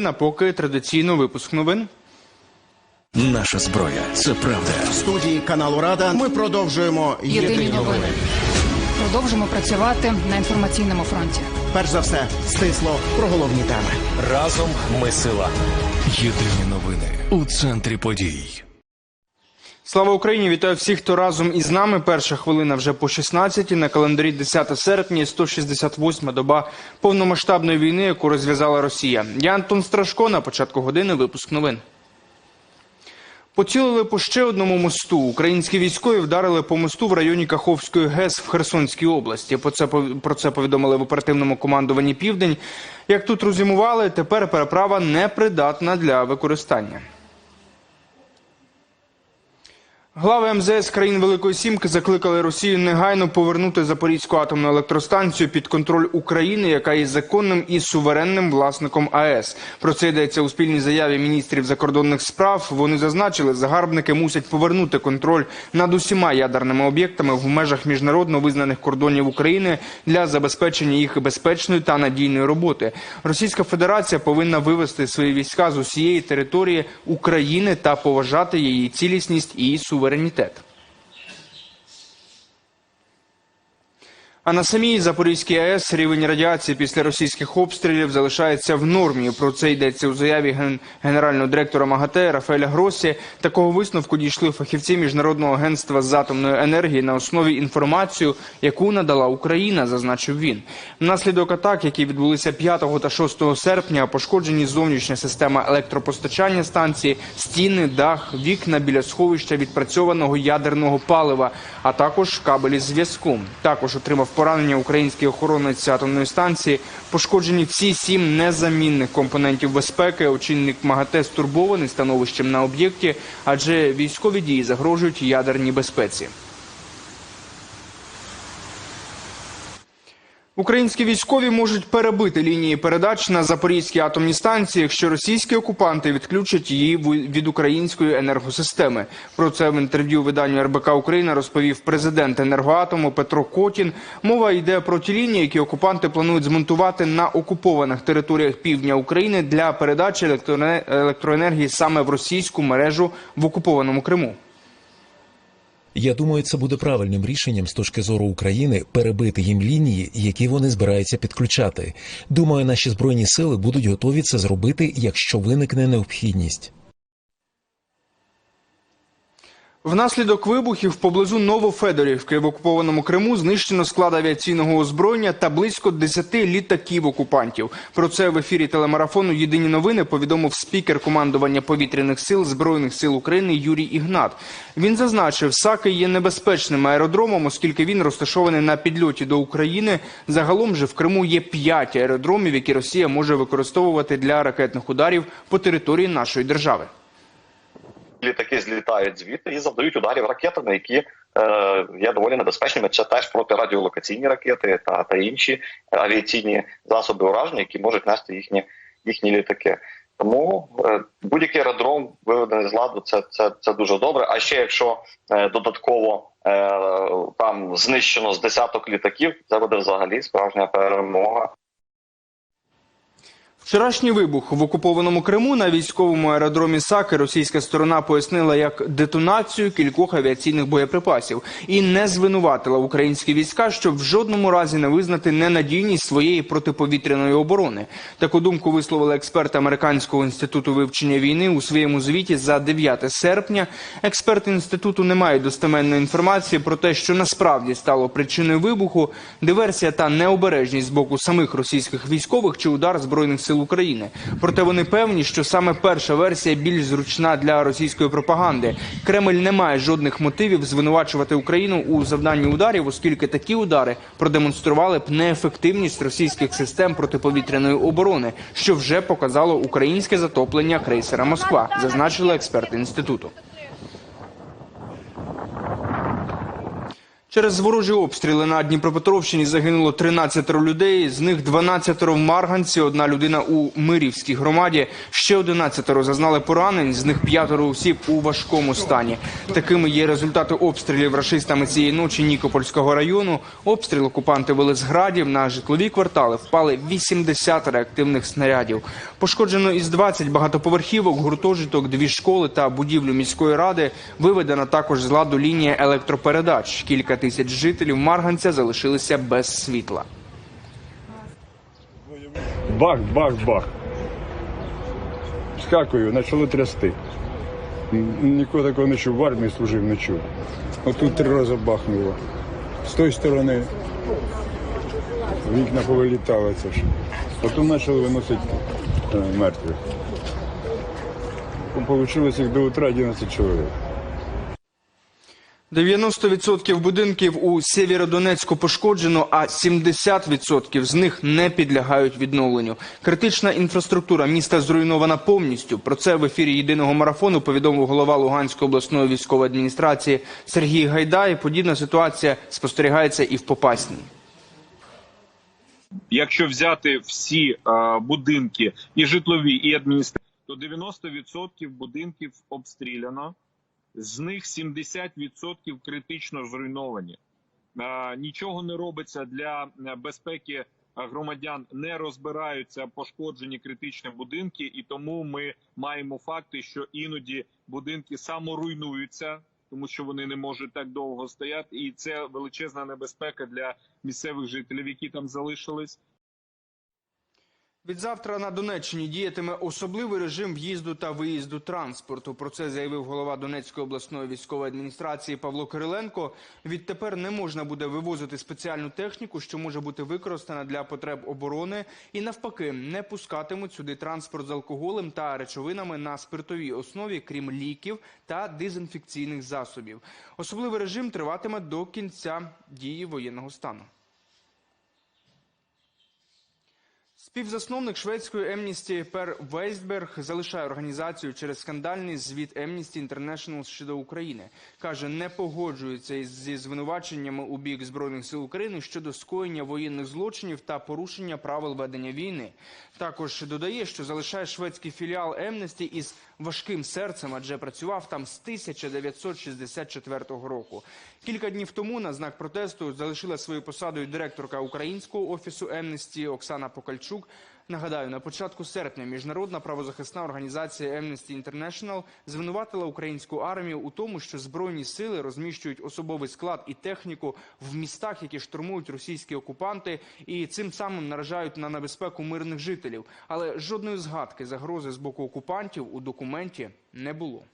На поки традиційно випуск новин. Наша зброя це правда. В студії каналу Рада ми продовжуємо Єдині новини. Продовжимо працювати на інформаційному фронті. Перш за все, стисло про головні теми. Разом ми сила. Єдині новини у центрі подій. Слава Україні! Вітаю всіх, хто разом із нами. Перша хвилина вже по 16 на календарі 10 серпня, 168-ма доба повномасштабної війни, яку розв'язала Росія. Я Антон Страшко. На початку години випуск новин. Поцілили по ще одному мосту. Українські військові вдарили по мосту в районі Каховської ГЕС в Херсонській області. Про це про це повідомили в оперативному командуванні Південь. Як тут розумували, тепер переправа непридатна для використання. Глави МЗС країн Великої Сімки закликали Росію негайно повернути Запорізьку атомну електростанцію під контроль України, яка є законним і суверенним власником АЕС. Про це йдеться у спільній заяві міністрів закордонних справ. Вони зазначили, загарбники мусять повернути контроль над усіма ядерними об'єктами в межах міжнародно визнаних кордонів України для забезпечення їх безпечної та надійної роботи. Російська Федерація повинна вивести свої війська з усієї території України та поважати її цілісність і суверенітет. А на самій Запорізькій АЕС рівень радіації після російських обстрілів залишається в нормі. Про це йдеться у заяві ген- генерального директора МАГАТЕ Рафаеля Гросі. Такого висновку дійшли фахівці міжнародного агентства з атомної енергії на основі інформації, яку надала Україна, зазначив він. Внаслідок атак, які відбулися 5 та 6 серпня, пошкоджені зовнішня система електропостачання станції, стіни, дах, вікна біля сховища відпрацьованого ядерного палива, а також кабелі зв'язку. Також отримав поранення український охоронець атомної станції. Пошкоджені всі сім незамінних компонентів безпеки. Очільник МАГАТЕ стурбований становищем на об'єкті, адже військові дії загрожують ядерній безпеці. Українські військові можуть перебити лінії передач на запорізькій атомній станції, якщо російські окупанти відключать її від української енергосистеми. Про це в інтерв'ю виданню РБК Україна розповів президент енергоатому Петро Котін. Мова йде про ті лінії, які окупанти планують змонтувати на окупованих територіях півдня України для передачі електроенергії саме в російську мережу в окупованому Криму. Я думаю, це буде правильним рішенням з точки зору України перебити їм лінії, які вони збираються підключати. Думаю, наші збройні сили будуть готові це зробити, якщо виникне необхідність. Внаслідок вибухів поблизу Новофедорівки в окупованому Криму знищено склад авіаційного озброєння та близько 10 літаків окупантів. Про це в ефірі телемарафону Єдині новини повідомив спікер командування повітряних сил збройних сил України Юрій Ігнат. Він зазначив, Саки є небезпечним аеродромом, оскільки він розташований на підльоті до України. Загалом же в Криму є 5 аеродромів, які Росія може використовувати для ракетних ударів по території нашої держави. Літаки злітають звідти і завдають ударів ракетами, які е, є доволі небезпечними. Це теж протирадіолокаційні ракети та, та інші авіаційні засоби ураження, які можуть нести їхні, їхні літаки. Тому е, будь-який аеродром виведений з ладу, це, це, це дуже добре. А ще якщо е, додатково е, там знищено з десяток літаків, це буде взагалі справжня перемога. Вчорашній вибух в окупованому Криму на військовому аеродромі Саки російська сторона пояснила як детонацію кількох авіаційних боєприпасів і не звинуватила українські війська, щоб в жодному разі не визнати ненадійність своєї протиповітряної оборони. Таку думку висловили експерти американського інституту вивчення війни у своєму звіті за 9 серпня. Експерти інституту не мають достеменної інформації про те, що насправді стало причиною вибуху, диверсія та необережність з боку самих російських військових чи удар збройних сил України. Проте вони певні, що саме перша версія більш зручна для російської пропаганди. Кремль не має жодних мотивів звинувачувати Україну у завданні ударів, оскільки такі удари продемонстрували б неефективність російських систем протиповітряної оборони, що вже показало українське затоплення крейсера Москва, зазначили експерти інституту. Через ворожі обстріли на Дніпропетровщині загинуло 13 людей, з них 12 в Марганці, одна людина у Мирівській громаді, ще 11 зазнали поранень, з них 5 осіб у важкому стані. Такими є результати обстрілів рашистами цієї ночі Нікопольського району. Обстріл окупанти вели з градів, на житлові квартали впали 80 реактивних снарядів. Пошкоджено із 20 багатоповерхівок, гуртожиток, дві школи та будівлю міської ради. Виведена також з ладу лінія електропередач. Кілька тисяч жителів Марганця залишилися без світла. Бах, бах, бах. Скакую, почало трясти. Н- Ніколи такого не чув, в армії служив, не чув. Отут три рази бахнуло. З тої сторони вікна повилітали це ж. Потім почали виносити е, мертвих. Получилось їх до утра 11 чоловік. 90% будинків у Сєвєродонецьку пошкоджено, а 70% з них не підлягають відновленню. Критична інфраструктура міста зруйнована повністю. Про це в ефірі єдиного марафону повідомив голова Луганської обласної військової адміністрації Сергій Гайдай. Подібна ситуація спостерігається і в Попасній. якщо взяти всі е, будинки і житлові, і адміністративні, то 90% будинків обстріляно, з них 70% критично зруйновані. Е, нічого не робиться для е, безпеки громадян, не розбираються пошкоджені критичні будинки, і тому ми маємо факти, що іноді будинки саморуйнуються. Тому що вони не можуть так довго стояти, і це величезна небезпека для місцевих жителів, які там залишились. Відзавтра на Донеччині діятиме особливий режим в'їзду та виїзду транспорту. Про це заявив голова Донецької обласної військової адміністрації Павло Кириленко. Відтепер не можна буде вивозити спеціальну техніку, що може бути використана для потреб оборони, і навпаки, не пускатимуть сюди транспорт з алкоголем та речовинами на спиртовій основі, крім ліків та дезінфекційних засобів. Особливий режим триватиме до кінця дії воєнного стану. Співзасновник шведської Емністі Пер Вейсберг залишає організацію через скандальний звіт Amnesty International щодо України. Каже, не погоджується зі звинуваченнями у бік збройних сил України щодо скоєння воєнних злочинів та порушення правил ведення війни. Також додає, що залишає шведський філіал Емнесті із важким серцем, адже працював там з 1964 року. Кілька днів тому на знак протесту залишила свою посаду і директорка українського офісу Емнесті Оксана Покальчук. Нагадаю, на початку серпня міжнародна правозахисна організація Amnesty International звинуватила українську армію у тому, що збройні сили розміщують особовий склад і техніку в містах, які штурмують російські окупанти, і цим самим наражають на небезпеку мирних жителів. Але жодної згадки загрози з боку окупантів у документі не було.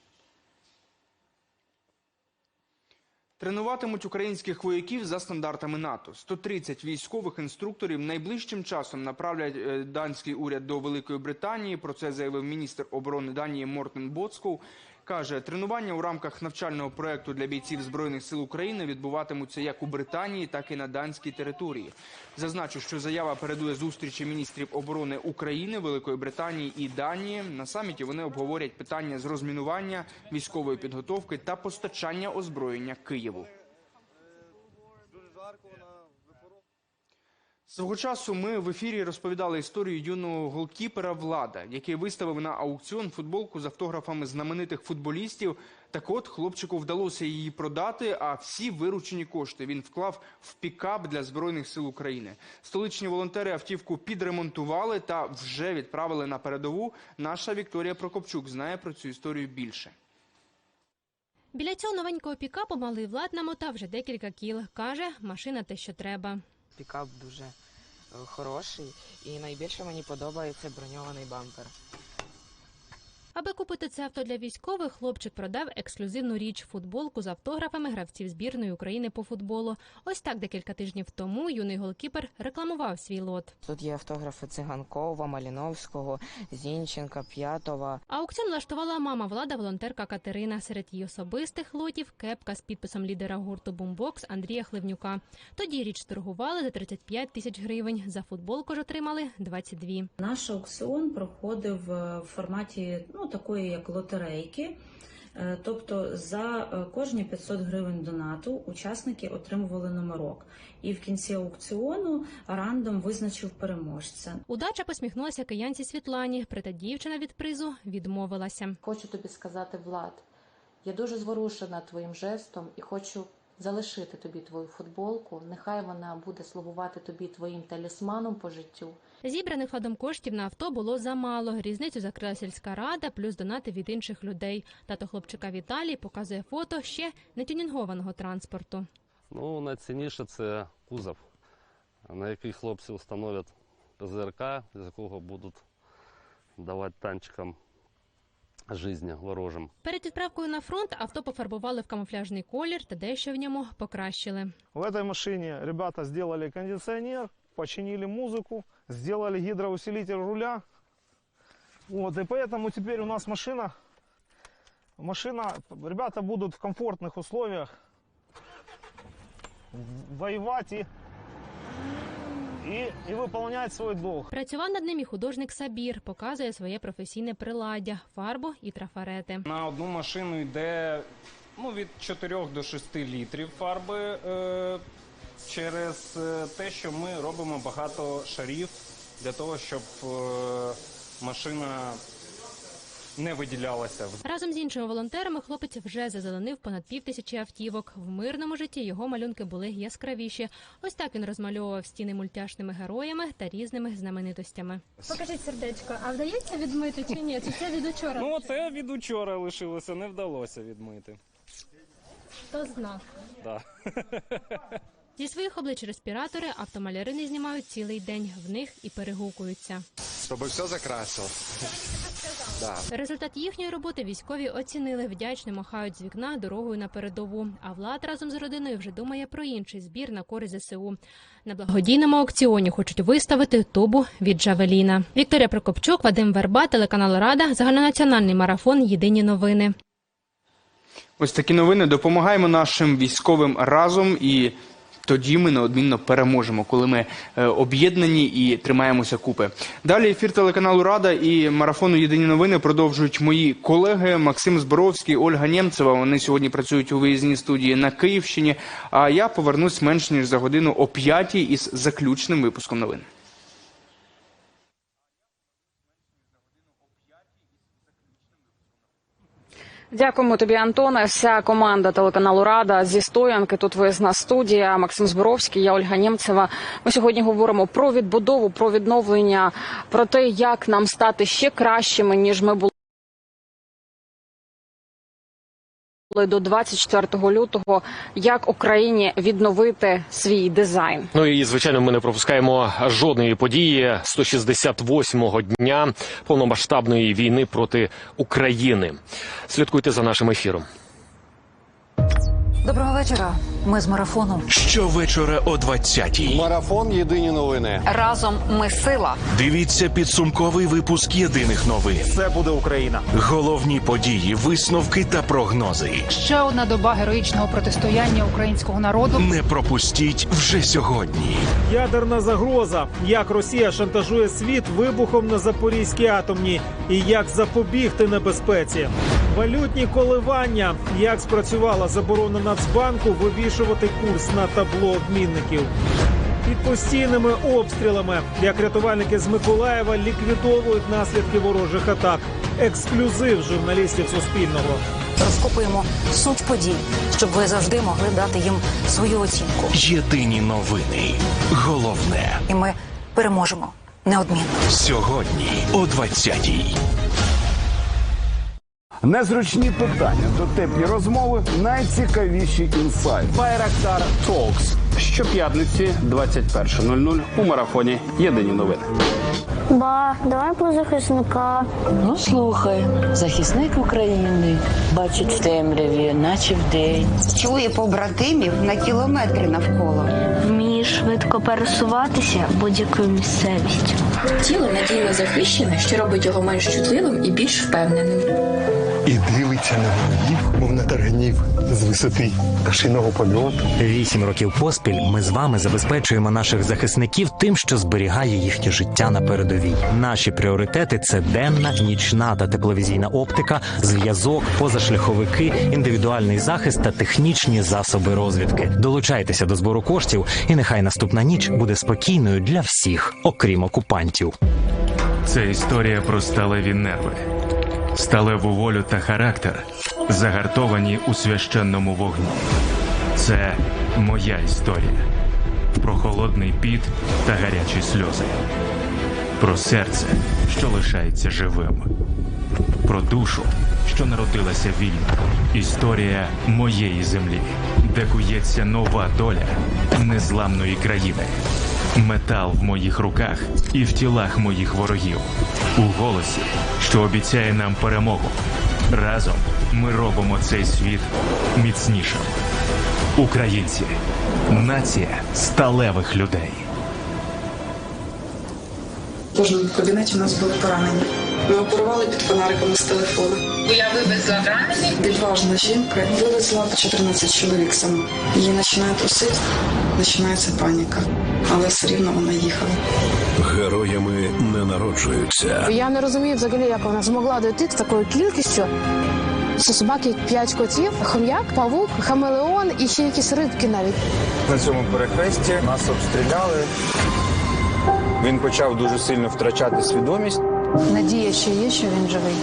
Тренуватимуть українських вояків за стандартами НАТО. 130 військових інструкторів найближчим часом направлять е, данський уряд до Великої Британії. Про це заявив міністр оборони Данії Мортен Боцков. Каже, тренування у рамках навчального проекту для бійців збройних сил України відбуватимуться як у Британії, так і на данській території. Зазначу, що заява передує зустрічі міністрів оборони України, Великої Британії і Данії. На саміті вони обговорять питання з розмінування, військової підготовки та постачання озброєння Києву. Свого часу ми в ефірі розповідали історію юного голкіпера Влада, який виставив на аукціон футболку з автографами знаменитих футболістів. Так от хлопчику вдалося її продати, а всі виручені кошти він вклав в пікап для збройних сил України. Столичні волонтери автівку підремонтували та вже відправили на передову. Наша Вікторія Прокопчук знає про цю історію більше. Біля цього новенького пікапу малий влад намотав вже декілька кіл. Каже, машина те, що треба. Пікап дуже хороший і найбільше мені подобається броньований бампер. Аби купити це авто для військових, хлопчик продав ексклюзивну річ футболку з автографами гравців збірної України по футболу. Ось так декілька тижнів тому юний голкіпер рекламував свій лот. Тут є автографи Циганкова, Маліновського, Зінченка, П'ятова. Аукціон влаштувала мама влада, волонтерка Катерина. Серед її особистих лотів кепка з підписом лідера гурту Бумбокс Андрія Хливнюка. Тоді річ торгували за 35 тисяч гривень. За футболку ж отримали 22. Наш аукціон проходив е, в форматі ну такої як лотерейки. Е, Тобто за е, кожні 500 гривень донату учасники отримували номерок. І в кінці аукціону рандом визначив переможця. Удача посміхнулася киянці Світлані, проте дівчина від призу відмовилася. Хочу тобі сказати, Влад, я дуже зворушена твоїм жестом і хочу залишити тобі твою футболку. Нехай вона буде слугувати тобі твоїм талісманом по життю. Зібраних владом коштів на авто було замало. Різницю закрила сільська рада, плюс донати від інших людей. Тато хлопчика Віталій показує фото ще нетюнінгованого транспорту. Ну, найцінніше це кузов, на який хлопці встановлять ПЗРК, з якого будуть давати танчикам життя ворожим. Перед відправкою на фронт авто пофарбували в камуфляжний колір та дещо в ньому покращили. В этой машине ребята сделали кондиционер, починили музыку, сделали гидроусилитель руля. Вот, и поэтому теперь у нас машина, машина, ребята будут в комфортных условиях воевать и, и, і выполнять свій долг. Працював над ним і художник Сабір, показує своє професійне приладдя, фарбу і трафарети. На одну машину йде ну, від 4 до 6 літрів фарби е, через е, те, що ми робимо багато шарів для того, щоб е, машина не виділялася. Разом з іншими волонтерами хлопець вже зазеленив понад пів тисячі автівок. В мирному житті його малюнки були яскравіші. Ось так він розмальовував стіни мультяшними героями та різними знаменитостями. Покажіть сердечко, а вдається відмити чи ні? Це від учора? Ну, це від учора лишилося, не вдалося відмити. Хто знав? Да. Зі своїх облич респіратори автомаляри не знімають цілий день. В них і перегукуються. Чтобы все закрасил. Да. Результат їхньої роботи військові оцінили, вдячно махають з вікна дорогою на передову. А влад разом з родиною вже думає про інший збір на користь ЗСУ. На благодійному аукціоні хочуть виставити тубу від Джавеліна. Вікторія Прокопчук, Вадим Верба, телеканал Рада, загальнонаціональний марафон. Єдині новини. Ось такі новини. Допомагаємо нашим військовим разом і. Тоді ми неодмінно переможемо, коли ми е, об'єднані і тримаємося купи. Далі ефір телеканалу Рада і марафону Єдині новини продовжують мої колеги Максим Зборовський, Ольга Нємцева. Вони сьогодні працюють у виїзній студії на Київщині. А я повернусь менш ніж за годину о п'ятій із заключним випуском новин. Дякуємо тобі, Антоне. Вся команда телеканалу Рада зі стоянки. Тут виїзна студія. Максим Зборовський, я Ольга Нємцева. Ми сьогодні говоримо про відбудову, про відновлення, про те, як нам стати ще кращими ніж ми були. До 24 лютого як Україні відновити свій дизайн. Ну і звичайно, ми не пропускаємо жодної події 168-го дня повномасштабної війни проти України. Слідкуйте за нашим ефіром. Доброго вечора. Ми з марафону. Щовечора о 20-й. Марафон Єдині новини. Разом ми сила. Дивіться підсумковий випуск єдиних новин. Це буде Україна. Головні події, висновки та прогнози. Ще одна доба героїчного протистояння українського народу. Не пропустіть вже сьогодні. Ядерна загроза. Як Росія шантажує світ вибухом на Запорізькій атомній і як запобігти небезпеці. Валютні коливання. Як спрацювала заборона Нацбанку вивішувати курс на табло обмінників. Під постійними обстрілами, як рятувальники з Миколаєва ліквідовують наслідки ворожих атак. Ексклюзив журналістів Суспільного. Розкопуємо суть подій, щоб ви завжди могли дати їм свою оцінку. Єдині новини. Головне І ми переможемо неодмінно. сьогодні о 20-й. Незручні питання, дотепні розмови, найцікавіші інсайти. Байрактар Токс. Щоп'ятниці 21.00 у марафоні Єдині новини. Ба, давай про захисника. Ну слухай, захисник України бачить в темряві, наче вдень. Чує побратимів на кілометри навколо. Вміє швидко пересуватися будь-якою місцевістю. Тіло надійно захищене, що робить його менш чутливим і більш впевненим. І дивиться на ворогів, мов на тарганів з висоти пташиного польоту. Вісім років поспіль поспіль ми з вами забезпечуємо наших захисників тим, що зберігає їхнє життя на передовій. Наші пріоритети це денна, нічна та тепловізійна оптика, зв'язок, позашляховики, індивідуальний захист та технічні засоби розвідки. Долучайтеся до збору коштів, і нехай наступна ніч буде спокійною для всіх, окрім окупантів. Це історія про сталеві нерви, сталеву волю та характер, загартовані у священному вогні. Це моя історія про холодний піт та гарячі сльози, про серце, що лишається живим, про душу, що народилася вільною. Історія моєї землі, де кується нова доля незламної країни. Метал в моїх руках і в тілах моїх ворогів. У голосі, що обіцяє нам перемогу. Разом ми робимо цей світ міцнішим. Українці нація сталевих людей. В кожному кабінеті у нас були поранені. Ми оперували під фонариками з телефону. Я вивезла ранених. Відважна жінка вивезла 14 чоловік сама. Її починає трусити, починається паніка. Але все рівно вона їхала. Героями не народжуються. Я не розумію взагалі, як вона змогла дойти з такою кількістю. Це собаки п'ять котів, хом'як, павук, хамелеон і ще якісь рибки навіть. На цьому перехресті нас обстріляли. Він почав дуже сильно втрачати свідомість. Надія ще є, що він живий.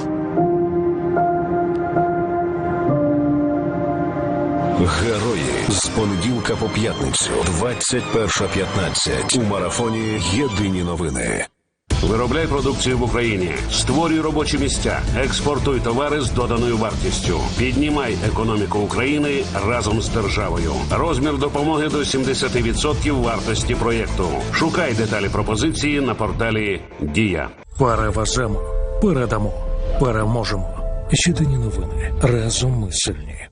Герої з понеділка по п'ятницю, 21.15 у марафоні Єдині новини. Виробляй продукцію в Україні, створюй робочі місця, експортуй товари з доданою вартістю, піднімай економіку України разом з державою. Розмір допомоги до 70% вартості проєкту. Шукай деталі пропозиції на порталі Дія. Перевеземо, передамо, переможемо. Єдині новини разом ми сильні.